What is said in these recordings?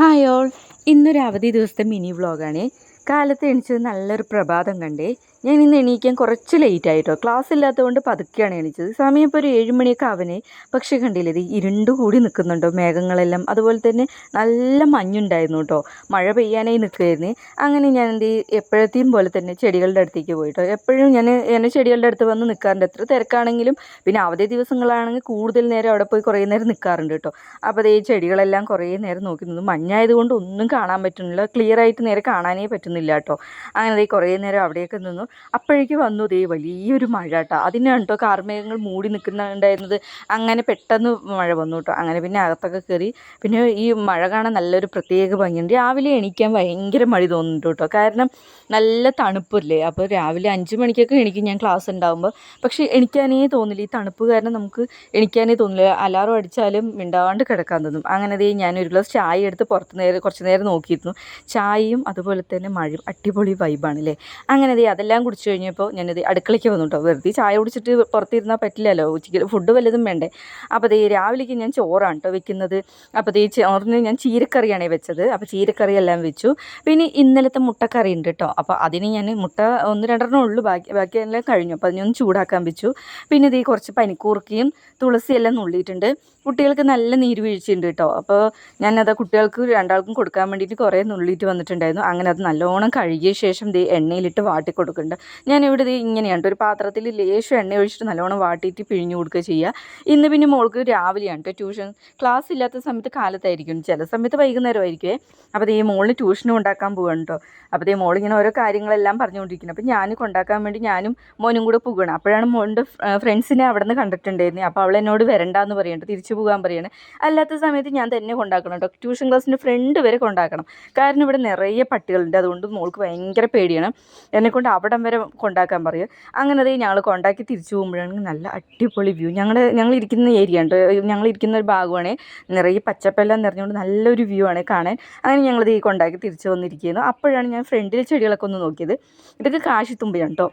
Hi all. ഇന്നൊരു അവധി ദിവസത്തെ മിനി വ്ളോഗാണ്. കാലത്ത് എണീച്ചത് നല്ലൊരു പ്രഭാതം കണ്ടേ. ഞാൻ ഇന്ന് എണീക്കാൻ കുറച്ച് ലേറ്റ് ആയിട്ടോ. ക്ലാസ് ഇല്ലാത്തതുകൊണ്ട് പതുക്കെയാണ് എണീച്ചത്. സമയം ഇപ്പോൾ ഒരു ഏഴുമണിയൊക്കെ അവനെ പക്ഷെ കണ്ടില്ലേ ഇത് ഇരുണ്ട് കൂടി നിൽക്കുന്നുണ്ടോ മേഘങ്ങളെല്ലാം. അതുപോലെ തന്നെ നല്ല മഞ്ഞുണ്ടായിരുന്നു കേട്ടോ. മഴ പെയ്യാനായി നിൽക്കുമായിരുന്നു അങ്ങനെ ഞാൻ എന്ത് എപ്പോഴത്തെയും പോലെ തന്നെ ചെടികളുടെ അടുത്തേക്ക് പോയിട്ടോ. എപ്പോഴും ഞാൻ എന്നെ ചെടികളുടെ അടുത്ത് വന്ന് നിൽക്കാറുണ്ട് എത്ര തിരക്കാണെങ്കിലും പിന്നെ അവധി ദിവസങ്ങളാണെങ്കിൽ കൂടുതൽ നേരം അവിടെ പോയി കുറേ നേരം നിൽക്കാറുണ്ട് കേട്ടോ. അപ്പോൾ അതേ ചെടികളെല്ലാം കുറേ നേരം നോക്കി നിന്നു മഞ്ഞായതുകൊണ്ട് ഒന്നും കാണാൻ പറ്റുന്നില്ല. ക്ലിയർ ആയിട്ട് നേരെ കാണാനേ പറ്റുന്നില്ല. കേട്ടോ. അങ്ങനെ ദേ കുറേ നേരം അവിടെയൊക്കെ നിന്നു. അപ്പോഴേക്ക് വന്നു ദേ വലിയൊരു മഴ കേട്ടോ. അതിനാണ് കേട്ടോ കാർമേഘങ്ങൾ മൂടി നിൽക്കുന്നുണ്ടായിരുന്നത്. അങ്ങനെ പെട്ടെന്ന് മഴ വന്നു കേട്ടോ. അങ്ങനെ പിന്നെ അകത്തൊക്കെ കയറി പിന്നെ ഈ മഴ കാണാൻ നല്ലൊരു പ്രത്യേക ഭംഗിയുണ്ട്. രാവിലെ എണീക്കാൻ ഭയങ്കര മഴ തോന്നുന്നുണ്ട് കേട്ടോ. കാരണം നല്ല തണുപ്പല്ലേ? അപ്പോൾ രാവിലെ അഞ്ച് മണിക്കൊക്കെ എണീക്കും ഞാൻ ക്ലാസ് ഉണ്ടാകുമ്പോൾ പക്ഷേ എണിക്കാനേ തോന്നില്ല. ഈ തണുപ്പ് കാരണം നമുക്ക് എണിക്കാനേ തോന്നില്ല. അലാറം അടിച്ചാലും മിണ്ടാണ്ട് കിടക്കാൻ തോന്നും. അങ്ങനെ ഞാൻ ഒരു ഗ്ലാസ് ചായ എടുത്ത് പുറത്ത് നേരം കുറച്ച് നേരം നോക്കിയിരുന്നു. ചായയും അതുപോലെ തന്നെ മഴയും അടിപൊളി വൈബാണ് അല്ലേ അങ്ങനെ ദേ അതെല്ലാം കുടിച്ചു കഴിഞ്ഞപ്പോൾ ഞാനത് അടുക്കളയ്ക്ക് വന്നു കേട്ടോ വെറുതെ ചായ കുടിച്ചിട്ട് പുറത്തിരുന്നാൽ പറ്റില്ലല്ലോ ഉച്ചയ്ക്ക് ഫുഡ് വല്ലതും വേണ്ടേ? അപ്പോൾ ദേ രാവിലേക്ക് ഞാൻ ചോറാണ് കേട്ടോ വെക്കുന്നത്. അപ്പോൾ ദേ ചോറിന് ഞാൻ ചീരക്കറിയാണ് വെച്ചത്. അപ്പോൾ ചീരക്കറി എല്ലാം വെച്ചു. പിന്നെ ഇന്നലത്തെ മുട്ടക്കറി ഉണ്ട് കേട്ടോ അപ്പോൾ അതിന് ഞാൻ മുട്ട ഒന്ന് രണ്ടെണ്ണം ഉള്ളൂ. ബാക്കി ബാക്കി എല്ലാം കഴിഞ്ഞു. അപ്പോൾ അതിനൊന്ന് ചൂടാക്കാൻ വെച്ചു. പിന്നെ ഇതേ കുറച്ച് പനിക്കൂർക്കയും തുളസിയെല്ലാം നുള്ളിയിട്ടുണ്ട്. കുട്ടികൾക്ക് നല്ല നീര് വീഴ്ചയുണ്ട് കേട്ടോ അപ്പോൾ ഞാനത് കുട്ടികൾക്ക് രണ്ടാൾക്കും കൊടുക്കാൻ വേണ്ടിയിട്ട് കുറേ നുള്ളിയിട്ട് വന്നിട്ടുണ്ടായിരുന്നു. അങ്ങനെ അത് നല്ലോണം കഴുകിയ ശേഷം ദേ എണ്ണയിലിട്ട് വാട്ടി കൊടുക്കുന്നുണ്ട് ഞാൻ ഇവിടെ ദേ ഇങ്ങനെയാണ് ഒരു പാത്രത്തിൽ ലേശം എണ്ണ ഒഴിച്ചിട്ട് നല്ലോണം വാട്ടിയിട്ട് പിഴിഞ്ഞു കൊടുക്കുക ചെയ്യുക. ഇന്ന് പിന്നെ മോൾക്ക് രാവിലെയാണ് ട്യൂഷൻ. ക്ലാസ് ഇല്ലാത്ത സമയത്ത് കാലത്തായിരിക്കും. ചില സമയത്ത് വൈകുന്നേരമായിരിക്കുമേ അപ്പോൾ ദേ മോളിന് ട്യൂഷനും ഉണ്ടാക്കാൻ പോവാണ് കേട്ടോ അപ്പോൾ ദേ മോളിങ്ങനെ ഓരോ കാര്യങ്ങളെല്ലാം പറഞ്ഞുകൊണ്ടിരിക്കുന്നത് അപ്പോൾ ഞാൻ കൊണ്ടാക്കാൻ വേണ്ടി ഞാനും മോനും കൂടെ പോകണം അപ്പോഴാണ് മോന്റെ ഫ്രണ്ട്സിനെ അവിടെ നിന്ന് കണ്ടിട്ടുണ്ടായിരുന്നത് അപ്പോൾ അവൾ എന്നോട് വരണ്ടാന്ന് പറയുന്നുണ്ട് തിരിച്ചു പോകാൻ പറയാണ്. അല്ലാത്ത സമയത്ത് ഞാൻ തന്നെ കൊണ്ടാക്കണം കേട്ടോ ട്യൂഷൻ ക്ലാസ്സിന്റെ ഫ്രണ്ട് വരെ കൊണ്ടാക്കണം. കാരണം ഇവിടെ നിറയെ പട്ടികളുണ്ട്. അതുകൊണ്ട് മോൾക്ക് ഭയങ്കര പേടിയാണ്. എന്നെക്കൊണ്ട് അവിടം വരെ കൊണ്ടാക്കാൻ പറയും. അങ്ങനെ അതേ ഞങ്ങൾ കൊണ്ടാക്കി തിരിച്ചു പോകുമ്പോഴാണെങ്കിൽ നല്ല അടിപൊളി വ്യൂ ഞങ്ങളുടെ ഞങ്ങൾ ഇരിക്കുന്ന ഏരിയ ഉണ്ട്. ഞങ്ങൾ ഇരിക്കുന്ന ഒരു ഭാഗമാണ്. നിറയെ പച്ചപ്പെല്ലാം നിറഞ്ഞുകൊണ്ട് നല്ലൊരു വ്യൂ ആണ് കാണാൻ. അങ്ങനെ ഞങ്ങൾ ഈ കൊണ്ടാക്കി തിരിച്ചു വന്നിരിക്കുന്നു. അപ്പോഴാണ് ഞാൻ ഫ്രണ്ടിലെ ചെടികളൊക്കെ ഒന്ന് നോക്കിയത്. ഇതൊക്കെ കാശിത്തുമ്പയാണ് കേട്ടോ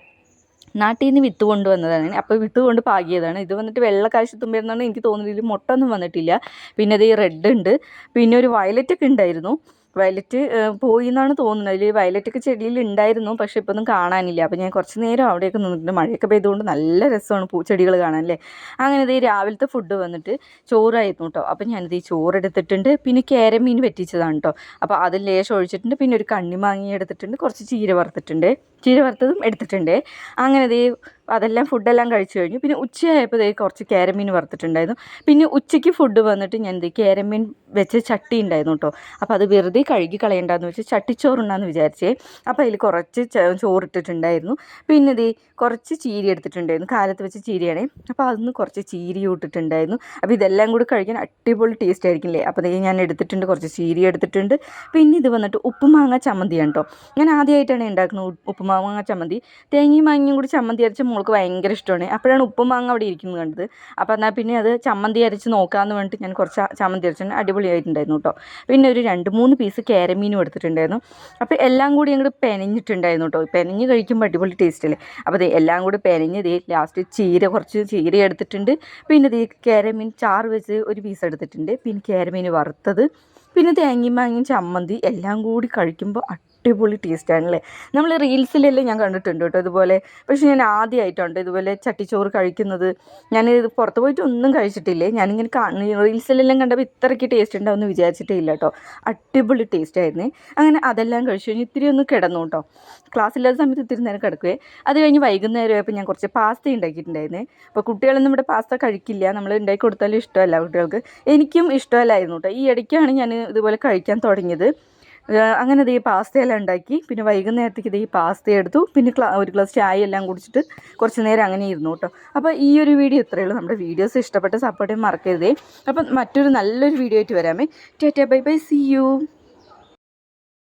നാട്ടിൽ നിന്ന് വിത്ത് കൊണ്ടുവന്നതാണ്. അപ്പോൾ വിത്ത് കൊണ്ട് പാകിയതാണ്. ഇത് വന്നിട്ട് വെള്ള കാശിത്തുമ്പയെന്നാണ് എനിക്ക് തോന്നുന്നില്ല മുട്ട ഒന്നും വന്നിട്ടില്ല. പിന്നെ അത് ഈ റെഡ് ഉണ്ട്. പിന്നെ ഒരു വയലറ്റ് ഒക്കെ ഉണ്ടായിരുന്നു. വയലറ്റ് പോയി എന്നാണ് തോന്നുന്നത്. അതിൽ വയലറ്റൊക്കെ ചെടിയിൽ ഉണ്ടായിരുന്നു പക്ഷേ ഇപ്പോൾ ഒന്നും കാണാനില്ല. അപ്പോൾ ഞാൻ കുറച്ച് നേരം അവിടെയൊക്കെ നിന്നിട്ടുണ്ട്. മഴയൊക്കെ പെയ്തുകൊണ്ട് നല്ല രസമാണ് പൂ ചെടികൾ കാണാൻ അല്ലേ അങ്ങനെ ഇത് രാവിലത്തെ ഫുഡ് വന്നിട്ട് ചോറായിരുന്നു കേട്ടോ അപ്പോൾ ഞാനിത് ഈ ചോറ് എടുത്തിട്ടുണ്ട് പിന്നെ കേരമീൻ പറ്റിച്ചതാണ് കേട്ടോ അപ്പോൾ അതിൽ ലേശം ഒഴിച്ചിട്ടുണ്ട്. പിന്നെ ഒരു കണ്ണിമാങ്ങി എടുത്തിട്ടുണ്ട്. കുറച്ച് ചീര വറുത്തിട്ടുണ്ട്. ചീര വറുത്തതും എടുത്തിട്ടുണ്ട്. അങ്ങനെ ദേ അതെല്ലാം ഫുഡെല്ലാം കഴിച്ചു കഴിഞ്ഞു. പിന്നെ ഉച്ചയായപ്പോൾ കുറച്ച് കേരമീൻ വറുത്തിട്ടുണ്ടായിരുന്നു. പിന്നെ ഉച്ചയ്ക്ക് ഫുഡ് വന്നിട്ട് ഞാൻ ദേ കേരമീൻ വെച്ച് ചട്ടി ഉണ്ടായിരുന്നു കേട്ടോ അപ്പോൾ അത് വെറുതെ കഴുകി കളയണ്ടെന്ന് വെച്ച് ചട്ടിച്ചോറുണ്ടാന്ന് വിചാരിച്ചേ. അപ്പോൾ അതിൽ കുറച്ച് ചോറ് ചോറിട്ടിട്ടുണ്ടായിരുന്നു. പിന്നെ ദേ കുറച്ച് ചീരി എടുത്തിട്ടുണ്ടായിരുന്നു. കാലത്ത് വെച്ച് ചീരിയാണേ. അപ്പോൾ അതിന് കുറച്ച് ചീരി ഇട്ടിട്ടുണ്ടായിരുന്നു. അപ്പോൾ ഇതെല്ലാം കൂടി കഴിക്കാൻ അടിപൊളി ടേസ്റ്റ് ആയിരിക്കില്ലേ? അപ്പോൾ ഞാൻ എടുത്തിട്ടുണ്ട് കുറച്ച് ചീരി എടുത്തിട്ടുണ്ട്. പിന്നെ ഇത് വന്നിട്ട് ഉപ്പുമാങ്ങ ചമ്മന്തിയാണ് കേട്ടോ ഞാൻ ആദ്യമായിട്ടാണ് ഉണ്ടാക്കുന്നത് ഉപ്പുമാങ്ങ ചമ്മന്തി. തേങ്ങയും മാങ്ങയും കൂടി ചമ്മന്തി അരച്ച മോൾക്ക് ഭയങ്കര ഇഷ്ടമാണ്. അപ്പോഴാണ് ഉപ്പുമാങ്ങ അവിടെ ഇരിക്കുന്നത് കണ്ടത്. അപ്പോൾ എന്നാൽ പിന്നെ അത് ചമ്മന്തി അരച്ച് നോക്കാമെന്ന് വേണ്ടി ഞാൻ കുറച്ച് ചമ്മന്തി അരച്ചു അടിപൊളിയായിട്ടുണ്ടായിരുന്നു കേട്ടോ. പിന്നെ ഒരു രണ്ട് മൂന്ന് പീസ് കേരമീനും എടുത്തിട്ടുണ്ടായിരുന്നു. അപ്പോൾ എല്ലാം കൂടി അങ്ങോട്ട് പെനഞ്ഞിട്ടുണ്ടായിരുന്നു കേട്ടോ. പെനഞ്ഞ് കഴിക്കുമ്പോൾ അടിപൊളി ടേസ്റ്റ് അല്ലേ? അപ്പോൾ ദേ എല്ലാം കൂടി പെനഞ്ഞ് ദേ ലാസ്റ്റ് ചീര കുറച്ച് ചീര എടുത്തിട്ടുണ്ട്. പിന്നെ ദേ കേരമീൻ ചാറ് വെച്ച് ഒരു പീസ് എടുത്തിട്ടുണ്ട്. പിന്നെ കേരമീൻ വറുത്തത് പിന്നെ തേങ്ങയും മാങ്ങയും ചമ്മന്തി എല്ലാം കൂടി കഴിക്കുമ്പോൾ അടിപൊളി ടേസ്റ്റാണല്ലേ നമ്മൾ റീൽസിലെല്ലാം ഞാൻ കണ്ടിട്ടുണ്ട് കേട്ടോ ഇതുപോലെ. പക്ഷേ ഞാൻ ആദ്യമായിട്ടുണ്ട് ഇതുപോലെ ചട്ടിച്ചോറ് കഴിക്കുന്നത്. ഞാൻ ഇത് പുറത്ത് പോയിട്ട് ഒന്നും കഴിച്ചിട്ടില്ലേ? ഞാനിങ്ങനെ റീൽസിലെല്ലാം കണ്ടപ്പോൾ ഇത്രയ്ക്ക് ടേസ്റ്റ് ഉണ്ടാവും എന്ന് വിചാരിച്ചിട്ടേ ഇല്ല കേട്ടോ. അടിപൊളി ടേസ്റ്റ് ആയിരുന്നു. അങ്ങനെ അതെല്ലാം കഴിച്ചു കഴിഞ്ഞ് ഇത്തിരി ഒന്ന് കിടന്നു കേട്ടോ. ക്ലാസ്സില്ലാത്ത സമയത്ത് ഇത്തിരി നേരം കിടക്കുവേ. അത് കഴിഞ്ഞ് വൈകുന്നേരം ആയപ്പോൾ ഞാൻ കുറച്ച് പാസ്ത ഉണ്ടാക്കിയിട്ടുണ്ടായിരുന്നു. അപ്പോൾ കുട്ടികളൊന്നും ഇവിടെ പാസ്ത കഴിക്കില്ല. നമ്മൾ ഉണ്ടാക്കി കൊടുത്താലും ഇഷ്ടമല്ല കുട്ടികൾക്ക്. എനിക്കും ഇഷ്ടമല്ലായിരുന്നു കേട്ടോ. ഈ ഇടയ്ക്കാണ് ഞാൻ ഇതുപോലെ കഴിക്കാൻ തുടങ്ങിയത്. അങ്ങനെ ദേ പാസ്തയെല്ലാം ഉണ്ടാക്കി. പിന്നെ വൈകുന്നേരത്തേക്ക് ദേ ഈ പാസ്ത എടുത്തു. പിന്നെ ഒരു ഗ്ലാസ് ചായ എല്ലാം കുടിച്ചിട്ട് കുറച്ച് നേരം അങ്ങനെ ഇരുന്നു കേട്ടോ. അപ്പോൾ ഈ ഒരു വീഡിയോ ഇത്രയേ ഉള്ളൂ. നമ്മുടെ വീഡിയോസ് ഇഷ്ടപ്പെട്ട് സപ്പോർട്ട് മറക്കരുതേ. അപ്പം മറ്റൊരു നല്ലൊരു വീഡിയോ ആയിട്ട് വരാമേ. Tata bye bye. See you